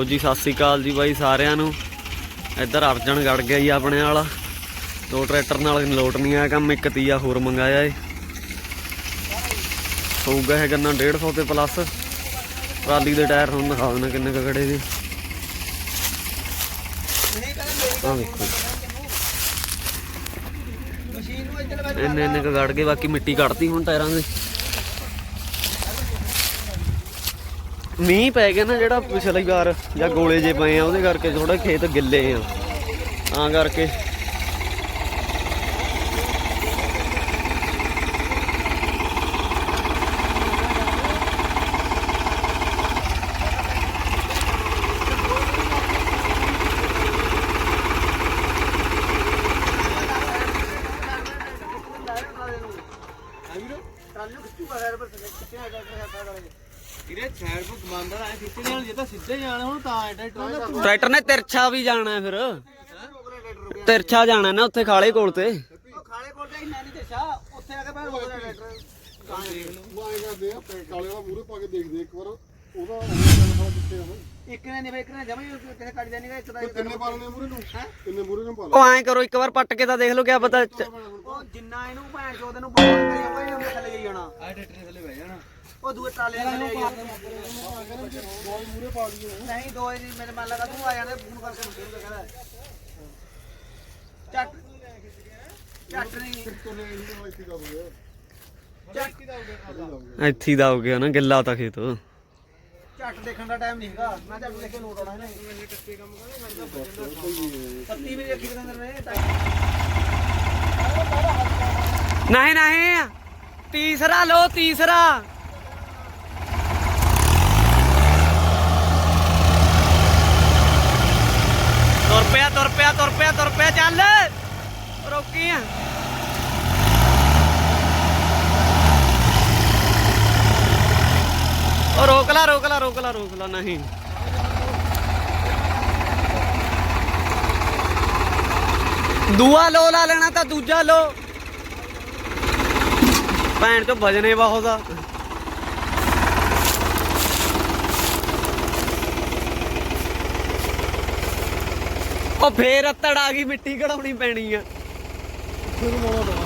ਲੋ ਜੀ, ਸਤਿ ਸ੍ਰੀ ਅਕਾਲ ਜੀ ਬਾਈ ਸਾਰਿਆਂ ਨੂੰ। ਇੱਧਰ ਅਰਜਨ ਗੜ ਗਿਆ ਜੀ ਆਪਣੇ ਵਾਲਾ। ਦੋ ਟਰੈਕਟਰ ਨਾਲ ਲੋਟ ਨਹੀਂ ਆਇਆ ਕੰਮ, ਇੱਕ ਤੀਆ ਹੋਰ ਮੰਗਾਇਆ ਏ। ਹੋਊਗਾ ਇਹ ਗੰਨਾ 150 ਤੇ ਪਲੱਸ ਟਰਾਲੀ ਦੇ ਟਾਇਰ ਹੁਣ ਦਿਖਾ ਦੇਣਾ ਕਿੰਨੇ ਕੁ ਖੜੇ ਜੀ ਆਹ ਵੇਖੋ। ਇੰਨੇ ਇੰਨੇ ਕੁ ਗੜ ਗਏ, ਬਾਕੀ ਮਿੱਟੀ ਕੱਢਤੀ ਹੁਣ ਟਾਇਰਾਂ ਦੇ। ਮੀਂਹ ਪੈ ਗਿਆ ਨਾ ਜਿਹੜਾ ਪਿਛਲੀ ਵਾਰ ਜਾਂ ਗੋਲੇ ਜੇ ਪਏ ਆ, ਉਹਦੇ ਕਰਕੇ ਥੋੜਾ ਖੇਤ ਗਿੱਲੇ ਆ। ਤਾਂ ਕਰਕੇ। ਇਹਦੇ ਸਾਈਡ ਨੂੰ ਕਮਾਂਡਰ ਆਏ ਖਿੱਚਣੇ ਵਾਲੇ ਜੇ ਤਾਂ ਸਿੱਧੇ ਜਾਣਾ ਹੁਣ ਤਾਂ ਟਰੈਕਟਰ ਟਰੈਕਟਰ ਨੇ ਤਿਰਛਾ ਵੀ ਜਾਣਾ ਹੈ ਫਿਰ। ਤਿਰਛਾ ਜਾਣਾ ਨਾ ਉੱਥੇ ਖਾਲੇ ਕੋਲ ਤੇ। ਉਹ ਖਾਲੇ ਕੋਲ ਤੇ ਇੰਨਾ ਨਹੀਂ ਦੱਸਿਆ ਉੱਥੇ ਆ ਕੇ ਮੈਂ ਰੋਕ ਲਿਆ ਟਰੈਕਟਰ। ਉਹ ਐਂ ਕਰਦੇ ਆ ਕਾਲੇ ਦਾ ਮੂਰੇ ਪਾ ਕੇ ਦੇਖਦੇ ਇੱਕ ਵਾਰ। ਉਹਦਾ ਉਹਦਾ ਕਿੱਥੇ ਆ ਇੱਕ ਨੇ ਨਹੀਂ ਇੱਕ ਨੇ ਜਮਾ ਹੀ ਕਿਸੇ ਕੱਢ ਜਾਣੀ ਇੱਕ ਦਾ ਤੇ ਤਿੰਨੇ ਪਾ ਲੈਣੇ ਮੂਰੇ ਨੂੰ? ਤਿੰਨੇ ਮੂਰੇ ਨੂੰ ਪਾ ਉਹ ਐਂ ਕਰੋ ਇੱਕ ਵਾਰ ਪੱਟ ਕੇ ਤਾਂ ਦੇਖ ਲਓ ਕਿਆ ਪਤਾ ਚ- ਉਹ ਜਿੰਨਾ ਇਹਨੂੰ ਭੈਣ ਚੋਦ ਨੂੰ ਬਾਹਰ ਕਰੀ ਕੋਈ ਉਹਨੇ ਥੱਲੇ ਜਾਈ ਜਾਣਾ। ਆ ਟਰੈਕਟਰ ਥੱਲੇ ਬਹਿ ਜਾਣਾ। ਉਹ ਦੂਏ ਟਰਾਲੇ ਦੇ ਥੱਲੇ ਜਾਈ ਦੋ ਮੂਰੇ ਪਾ ਲਈਏ ਨਹੀਂ ਦੋ ਹੀ ਮੇਰੇ ਮਨ ਲਗਾ ਤੂੰ ਆ ਜਾਣਾ ਫੋਨ ਕਰਕੇ ਮੁੰਡੇ ਨੂੰ ਕਹਿੰਦਾ। ਚੱਟ। ਚੱਟ ਨਹੀਂ। ਤੋਨੇ ਇਹਨੂੰ ਇੱਥੇ ਇੱਥੇ ਦਾ ਹੋ ਗਿਆ ਨਾ ਗਿੱਲਾ ਤਾਂ ਖੇਤ। ਝੱਟ ਦੇਖਣ ਦਾ ਟਾਈਮ ਨਹੀਂ ਹੈਗਾ। ਮੈਂ ਝੱਟ ਦੇਖ ਕੇ ਨੋਟ ਆਉਣਾ ਇਹਨੇ। ਪੱਤੀ ਵੀ ਦੇਖੀ ਕਿਦਾਂ ਨੇ ਨਹੀਂ ਨਹੀਂ। ਤੀਸਰਾ ਲੋ ਤੀਸਰਾ। ਤੁਰ ਪਿਆ ਤੁਰ ਪਿਆ ਤੁਰ ਪਿਆ ਤੁਰ ਪਿਆ, ਚੱਲ। ਰੋਕੀ ਆ ਉਹ ਰੋਕ ਲਾ ਰੋਕ ਲਾ ਰੋਕ ਲਾ ਰੋਕ ਲਾ, ਨਹੀਂ। ਦੂਆ ਲੋ ਲਾ ਲੈਣਾ ਤਾਂ ਦੂਜਾ ਲੋ। ਭੈਣ ਤੋਂ ਵਜਨੇ ਬਹੁਤ ਆ ਉਹ ਫੇਰ ਅੱਤੜ ਆ ਗਈ, ਮਿੱਟੀ ਕਢਾਉਣੀ ਪੈਣੀ ਆ ਫਿਰ ਮੋੜਾ ਬਣਾ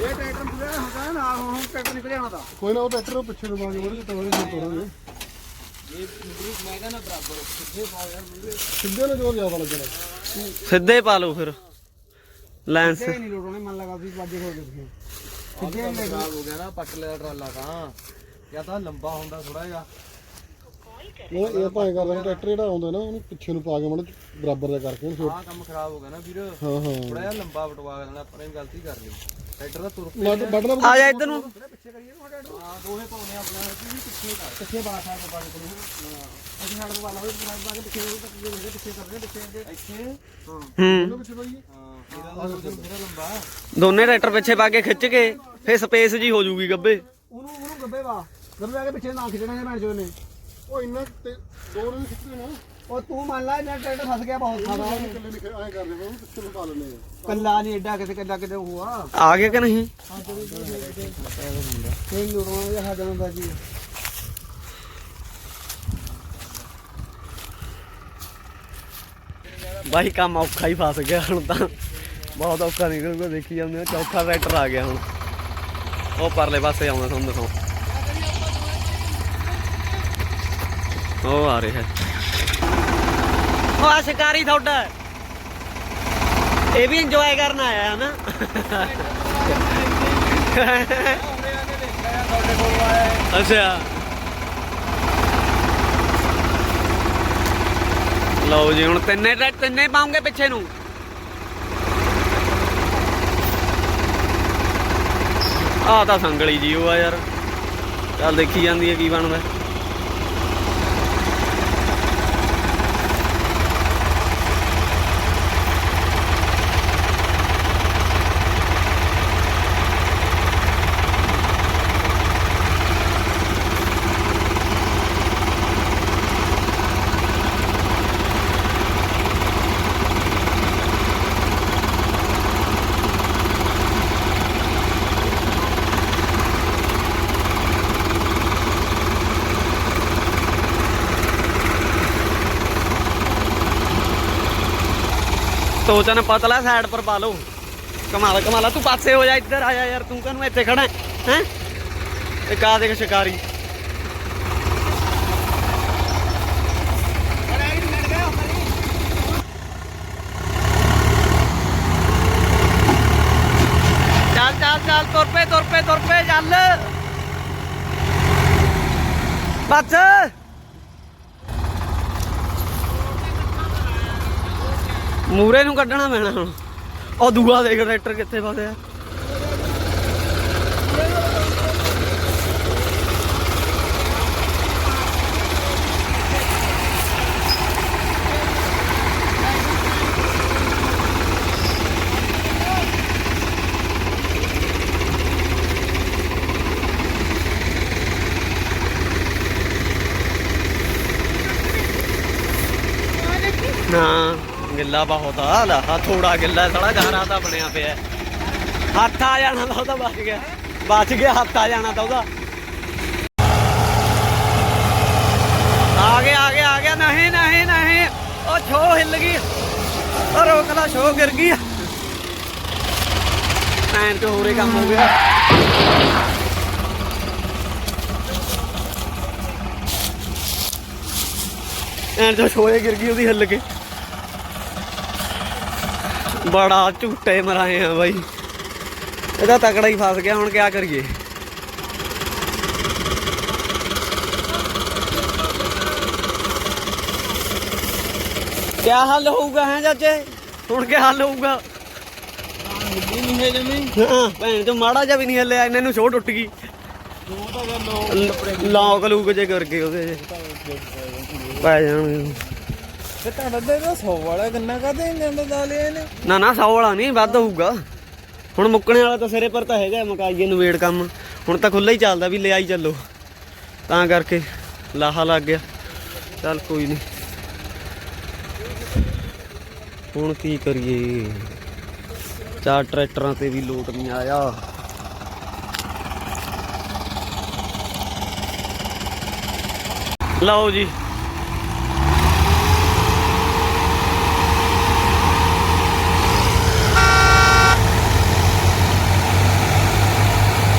ਇਹ ਟਰੈਕਟਰ ਪੂਰਾ ਹੁੰਦਾ ਨਾ ਹੁਣ ਟਰੈਕਟਰ ਨਿਕਲ ਜਾਣਾ ਤਾਂ ਕੋਈ ਨਾ ਉਹ ਟਰੈਕਟਰ ਨੂੰ ਪਿੱਛੇ ਨੂੰ ਪਾ ਕੇ ਮੂਰੇ ਤੋੜੇ ਨੂੰ ਤੋੜਾਂਗੇ ਮੈਂ ਕਹਿੰਦਾ ਬਰਾਬਰ ਕਿੱਥੇ ਪਾਓ ਯਾਰ ਮੂਰੇ ਸਿੱਧੇ ਨੂੰ ਜ਼ੋਰ ਜ਼ਿਆਦਾ ਲੱਗਣਾ ਸਿੱਧੇ ਪਾ ਲਓ ਫਿਰ। ਲੈਂਸ। ਇਹ ਨਹੀਂ ਲੋਟਣੇ ਮਨ ਲਗਾ ਵੀ ਬਾਜੇ ਹੋ ਗਏ ਸਿੱਧੇ ਨਹੀਂ ਖਰਾਬ ਹੋ ਗਿਆ ਨਾ ਪੱਟ ਲਿਆ ਟਰਾਲਾ ਤਾਂ। ਜਾਂ ਤਾਂ ਲੰਬਾ ਹੁੰਦਾ ਥੋੜਾ ਜਿਹਾ। ਉਹ ਇਹ ਭਾਵੇਂ ਕਰ ਰਹੇ ਟਰੈਕਟਰ ਜਿਹੜਾ ਆਉਂਦਾ ਨਾ ਉਹਨੂੰ ਪਿੱਛੇ ਨੂੰ ਪਾ ਕੇ ਮੜ ਬਰਾਬਰ ਦਾ ਕਰਕੇ ਉਹਨੂੰ ਆਹ ਕੰਮ ਖਰਾਬ ਹੋ ਗਿਆ ਨਾ ਵੀਰ। ਹਾਂ ਹਾਂ। ਥੋੜਾ ਜਿਹਾ ਲੰਬਾ ਵਟਵਾ ਲੈਣਾ ਆਪਾਂ ਨੇ ਗਲਤੀ ਕਰ ਲਈ। ਟਰੈਕਟਰ ਦਾ ਤੁਰ ਵੱਢਣਾ ਆ। ਜਾ ਇੱਧਰ ਨੂੰ। ਪਿੱਛੇ ਕਰੀਏ ਨਾ ਟਰੈਕਟਰ? ਹਾਂ ਦੋਹੇ ਪਾਉਣੇ ਆਪਣਾ ਵੀ ਪਿੱਛੇ ਕਰ। ਪਿੱਛੇ ਬਾਲਾ ਸਾਹਿਬ ਪਾ ਕੇ ਕੋਲ ਅਸੀਂ ਸਾਡੇ ਕੋਲ ਵਾਲਾ ਹੋਏ ਪਾ ਕੇ ਪਿੱਛੇ ਪਿੱਛੇ ਪਿੱਛੇ ਕਰਦੇ ਪਿੱਛੇ ਇੱਥੇ? ਹਾਂ। ਹੂੰ। ਉਹਨੂੰ ਪਿੱਛੇ ਪਾਈਏ। ਹਾਂ ਮੇਰਾ ਲੰਬਾ ਦੋਨੇ ਟਰੈਕਟਰ ਪਿੱਛੇ ਪਾ ਕੇ ਖਿੱਚ ਕੇ ਫੇਰ ਸਪੇਸ ਜੀ ਹੋ ਜੂਗੀ ਗੱਬੇ। ਉਹਨੂੰ ਉਹਨੂੰ ਗੱਬੇ ਵਾ ਗੱਬੇ ਆ ਕੇ ਪਿੱਛੇ ਨਾ ਖਿੱਚਣਾ ਹੈ ਭੈਣ ਚੋ ਨੇ। ਉਹ ਇੰਨਾ ਤੇ ਦੋ ਨੇ ਖਿੱਚਦੇ ਨਾ। ਉਹ ਤੂੰ ਮੰਨ ਲੈ ਇਹਨਾਂ ਟਰੈਕਟਰ ਫਸ ਗਿਆ ਬਹੁਤ ਸਾਰਾ। ਇਕੱਲੇ ਨਿਕਲ ਐਂ ਕਰਦੇ ਨੇ ਉਹਨੂੰ ਪਿੱਛੇ ਨੂੰ ਪਾ ਲੈਣੇ ਆ ਕੱਲਾ ਨਹੀਂ ਐਡਾ ਕਿਤੇ ਕੱਲਾ ਕਿਤੇ ਹੋਆ ਆ ਗਿਆ ਕਿ ਨਹੀਂ? ਇਹ ਲੋੜਾਂ ਜਿਹਾ ਸਾਡਾ ਹੁੰਦਾ ਜੀ ਬਾਈ ਕੰਮ ਔਖਾ ਹੀ ਫਸ ਗਿਆ ਹੁਣ ਤਾਂ। ਬਹੁਤ ਔਖਾ ਨਿਕਲੂਗਾ ਦੇਖੀ ਜਾਂਦੇ ਆ ਚੌਥਾ ਟਰੈਕਟਰ ਆ ਗਿਆ ਹੁਣ। ਉਹ ਪਰਲੇ ਪਾਸੇ ਆਉਂਦਾ ਤੁਹਾਨੂੰ ਦਿਖਾਉਂ। ਉਹ ਆ ਰਿਹਾ। ਉਹ ਆ ਸ਼ਿਕਾਰੀ ਤੁਹਾਡਾ ਇਹ ਵੀ ਇੰਜੋਏ ਕਰਨ ਆਇਆ ਹੈ ਨਾ। ਅੱਛਾ। ਲਓ ਜੀ ਹੁਣ ਤਿੰਨੇ ਤਿੰਨੇ ਪਾਉਂਗੇ ਪਿੱਛੇ ਨੂੰ। ਆਹ ਤਾਂ ਸੰਗਲੀ ਜੀ ਉਹ ਆ ਯਾਰ। ਚੱਲ ਦੇਖੀ ਜਾਂਦੀ ਹੈ ਕੀ ਬਣਦਾ। ਟੋਚਨ ਪਤਲਾ ਸਾਈਡ ਪਰ ਪਾ ਲਓ। ਕਮਾਲ ਕਮਾਲਾ ਤੂੰ ਪਾਸੇ ਹੋ ਜਾ, ਇੱਧਰ ਆ ਜਾ ਯਾਰ, ਤੂੰ ਕਾਹਨੂੰ ਇੱਥੇ ਖੜਾ ਹੈ? ਹੈਂ? ਇੱਕ ਆ ਦੇਖ ਸ਼ਿਕਾਰੀ। ਚੱਲ ਚੱਲ ਚੱਲ, ਤੁਰ ਪੇ ਤੁਰ ਪੇ ਤੁਰ ਪੇ ਚੱਲ ਬੱਸ ਮੂਰੇ ਨੂੰ ਕੱਢਣਾ ਪੈਣਾ ਹੁਣ। ਉਹ ਦੂਆ ਦੇਖ ਟਰੈਕਟਰ ਕਿੱਥੇ ਫਸਿਆ ਨਾ ਗਿੱਲਾ ਬਹੁਤ ਆ, ਲਾ ਥੋੜਾ ਗਿੱਲਾ, ਸਾਲਾ ਗਾਰਾ ਤਾਂ ਬਣਿਆ ਪਿਆ। ਹੱਥ ਆ ਜਾਣਾ ਤਾਂ ਉਹਦਾ ਬਚ ਗਿਆ। ਬਚ ਗਿਆ, ਹੱਥ ਆ ਜਾਣਾ ਤਾਂ ਉਹਦਾ। ਆ ਗਿਆ ਆ ਗਿਆ ਆ ਗਿਆ, ਨਹੀਂ ਨਹੀਂ ਨਹੀਂ। ਉਹ ਛੋ ਹਿੱਲ ਗਈ। ਉਹ ਰੋਕ ਛੋ ਗਿਰ ਗਈ। ਐਂ ਤੇ ਹੋਰੇ ਕੰਮ ਹੋ ਗਿਆ। ਐਂ ਤੇ ਛੋਏ ਗਿਰ ਗਈ ਉਹਦੀ ਹਿੱਲ ਕੇ। ਬੜਾ ਝੂਟੇ ਮਰਾਏ ਆ ਬਾਈ। ਇਹਦਾ ਤਕੜਾ ਹੀ ਫਸ ਗਿਆ ਹੁਣ ਕਿਆ ਕਰੀਏ? ਕਿਆ ਹੱਲ ਹੋਊਗਾ ਹੈ ਚਾਚੇ? ਹੁਣ ਕਿਆ ਹੱਲ ਹੋਊਗਾ? ਨਹੀਂ ਹੈ ਜਮੀ ਹਾਂ ਭੈਣ ਚੋ ਮਾੜਾ ਜਿਹਾ ਵੀ ਨਹੀਂ ਹੱਲਿਆ ਇਹਨਾਂ ਨੂੰ ਸ਼ੋਅ ਟੁੱਟ ਗਈ। ਤਾਂ ਲੌਕ ਲੂਕ ਜੇ ਕਰਕੇ ਉਹਦੇ। ਪੈ ਜਾਣਗੇ। ਤੇ ਤੁਹਾਡਾ ਤਾਂ ਇਹਦਾ 100 ਵਾਲਾ ਗੰਨਾ ਕਾਦੇ ਜਾਂਦਾ ਦਾਲਿਆ ਨੇ ਨਾ ਨਾ 100 ਵਾਲਾ ਨਹੀਂ, ਵੱਧ ਹੋਊਗਾ। ਹੁਣ ਮੁੱਕਣੇ ਵਾਲਾ ਤਾਂ ਸਿਰੇ ਪਰ ਤਾਂ ਹੈਗਾ, ਮਕਾਈਏ ਨੂੰ ਵੇੜ ਕੰਮ। ਹੁਣ ਤਾਂ ਖੁੱਲਾ ਹੀ ਚੱਲਦਾ ਵੀ ਲਿਆਈ ਚੱਲੋ। ਤਾਂ ਕਰਕੇ ਲਾਹਾ ਲੱਗ ਗਿਆ। ਚੱਲ ਕੋਈ ਨਹੀਂ। ਹੁਣ ਕੀ ਕਰੀਏ? ਚਾਰ ਟਰੈਕਟਰਾਂ ਤੇ ਵੀ ਲੋਟ ਨਹੀਂ ਆਇਆ। ਲਓ ਜੀ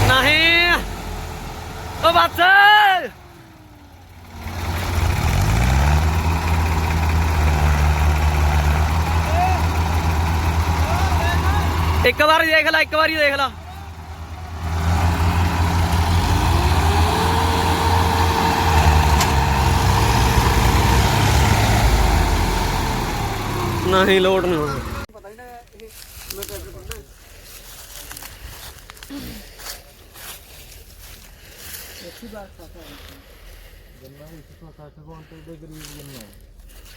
ਨਹੀਂ ਉਹ ਬੱਸ ਇੱਕ ਵਾਰ ਦੇਖ ਲੈ ਇੱਕ ਵਾਰੀ ਦੇਖ ਲੈ। ਨਹੀਂ ਲੋਡ ਨਹੀਂ ਹੋਣਾ।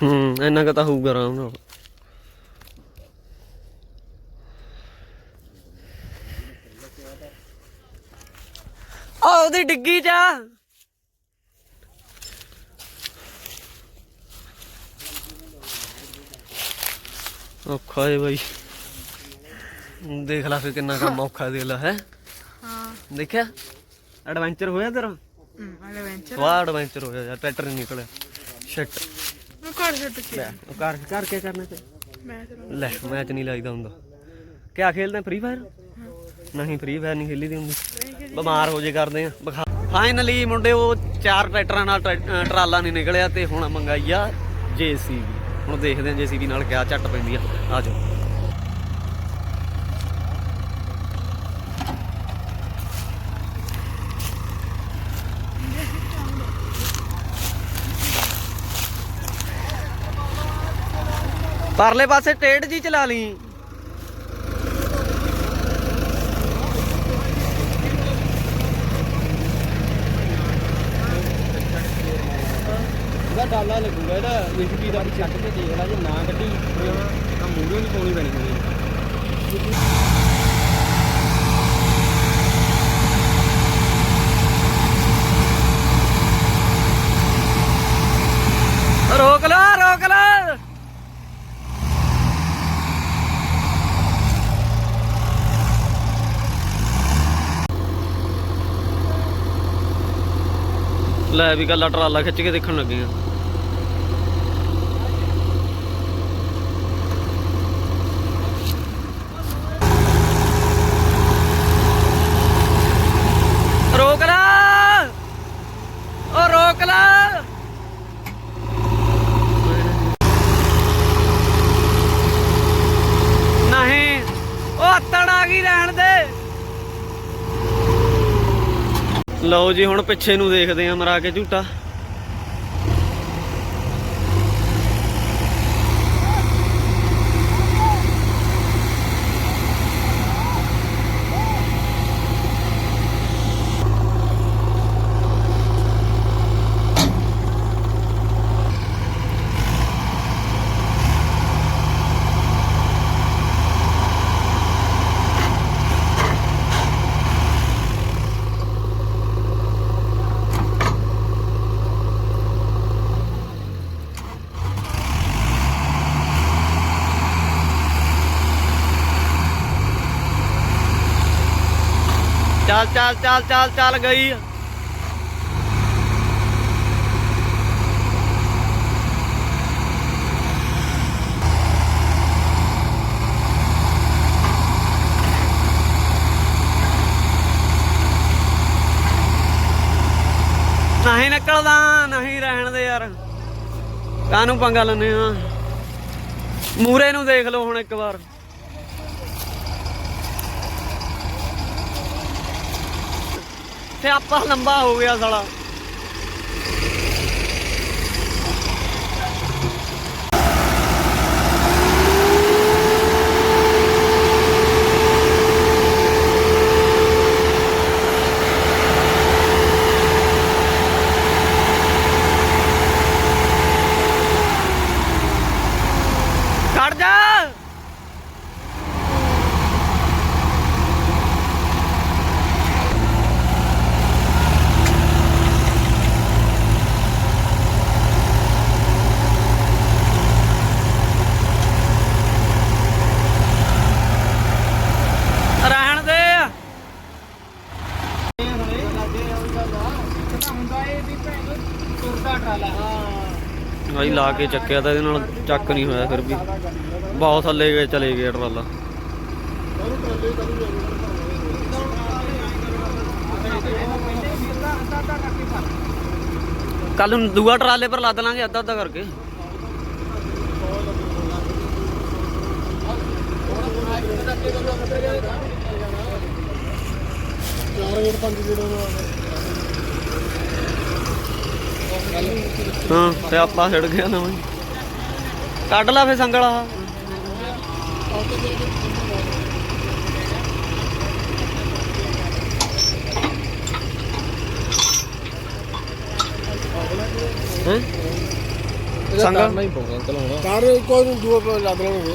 ਹੂੰ ਇੰਨਾ ਕੁ ਤਾਂ ਹੋਊਗਾ ਆਰਾਮ ਨਾਲ। ਆ ਉਹਦੀ ਡਿੱਗੀ ਜਾ। ਔਖਾ ਏ ਬਾਈ। ਦੇਖ ਲੈ ਫਿਰ ਕਿੰਨਾ ਕੰਮ ਔਖਾ ਦੇਖ ਲੈ ਹੈ? ਹਾਂ। ਦੇਖਿਆ? ਐਡਵੈਂਚਰ ਹੋਇਆ ਤੇਰਾ? ਐਡਵੈਂਚਰ ਵਾਹ ਐਡਵੈਂਚਰ ਹੋਇਆ ਯਾਰ ਟਰੈਕਟਰ ਨਹੀਂ ਨਿਕਲਿਆ। ਸ਼ਿਟ ਮੈਂ ਘਰ ਛੱਡ ਕੇ ਲੈ ਉਹ ਕਰ ਕਰ ਕੇ ਕਰਨਾ ਤੇ? ਮੈਂ ਚਲੋ ਲੈ ਮੈਚ ਨਹੀਂ ਲੱਗਦਾ ਹੁੰਦਾ। ਕਿਆ ਖੇਲਦੇ ਫ੍ਰੀ ਫਾਇਰ ਨਹੀਂ ਫ੍ਰੀ ਫਾਇਰ ਨਹੀਂ ਖੇਲੀ ਦੀ ਹੁੰਦੀ ਬਿਮਾਰ ਹੋ ਜੇ ਕਰਦੇ ਆ। ਫਾਈਨਲੀ ਮੁੰਡੇ ਉਹ ਚਾਰ ਟਰੈਕਟਰਾਂ ਨਾਲ ਟਰਾਲਾ ਨਹੀਂ ਨਿਕਲਿਆ ਤੇ ਹੁਣ ਮੰਗਾਈ ਆ ਜੀਸੀਬੀ। ਹੁਣ ਦੇਖਦੇ ਆ ਜੀਸੀਬੀ ਨਾਲ ਕਿਆ ਝੱਟ ਪੈਂਦੀ ਆ। ਆ ਪਰਲੇ ਪਾਸੇ ਟੇਡ ਜੀ ਚਲਾ ਲਈ। ਇਹਦਾ ਡਾਲਾ ਲੱਗੂਗਾ, ਇਹਦਾ ਵਿਸ਼ਪੀ ਦਾ ਚੱਕ ਕੇ ਦੇਖ ਲੈ, ਜੇ ਨਾ ਕੱਢੀ ਤਾਂ ਮੂਹਰੇ ਨਹੀਂ ਪਾਉਣੀ ਪੈਣੀ ਹੋਣੀ ਰੋਕ ਲਾ ਰੋਕ ਲਾ ਲੈ ਵੀ ਕੱਲਾ ਟਰਾਲਾ ਖਿੱਚ ਕੇ ਦੇਖਣ ਲੱਗੇ ਆ। ਲਓ ਜੀ ਹੁਣ ਪਿੱਛੇ ਨੂੰ ਦੇਖਦੇ ਆ ਮਰਾ ਕੇ ਝੂਟਾ। ਚੱਲ ਚੱਲ ਚੱਲ ਚੱਲ ਚੱਲ ਗਈ। ਨਹੀਂ ਨਿਕਲਦਾ, ਨਹੀਂ ਰਹਿਣ ਦੇ ਯਾਰ। ਕਾਹਨੂੰ ਪੰਗਾ ਲੈਨੇ ਆ? ਮੂਰੇ ਨੂੰ ਦੇਖ ਲਓ ਹੁਣ ਇੱਕ ਵਾਰ। ਤੇ ਆਪਾਂ ਲੰਬਾ ਹੋ ਗਿਆ ਸਾਲਾ ਕੱਢ ਜਾ ਰਹਿਣ ਦੇ ਹੁੰਦਾ ਇਹ ਵੀ ਭੈਣ ਤੁਰਦਾ ਟਰਾਲਾ ਹਾਂ ਭਾਈ ਲਾ ਕੇ ਚੱਕਿਆ ਤਾਂ ਇਹਦੇ ਨਾਲ ਚੱਕ ਨਹੀਂ ਹੋਇਆ ਫਿਰ ਵੀ। ਬਹੁਤ ਥੱਲੇ ਗਏ ਚਲੇ ਗਏ ਟਰਾਲਾ। ਕੱਲ ਨੂੰ ਦੂਆ ਟਰਾਲੇ ਪਰ ਲੱਦ ਲਾਂਗੇ ਅੱਧਾ ਅੱਧਾ ਕਰਕੇ। ਚਾਰ ਗੇੜ ਪੰਜ ਗੇੜ ਹਾਂ ਤੇ ਆਪਾਂ ਛਿੜ ਗਿਆ ਨਵਾਂ ਹੀ। ਕੱਢ ਲਾ ਫੇ ਸੰਗਲ ਆ ਹੈ? ਸੰਗਲ? ਕਾਰ ਕੋਈ ਦੂਆ ਲੱਗ ਲੈਣਗੇ।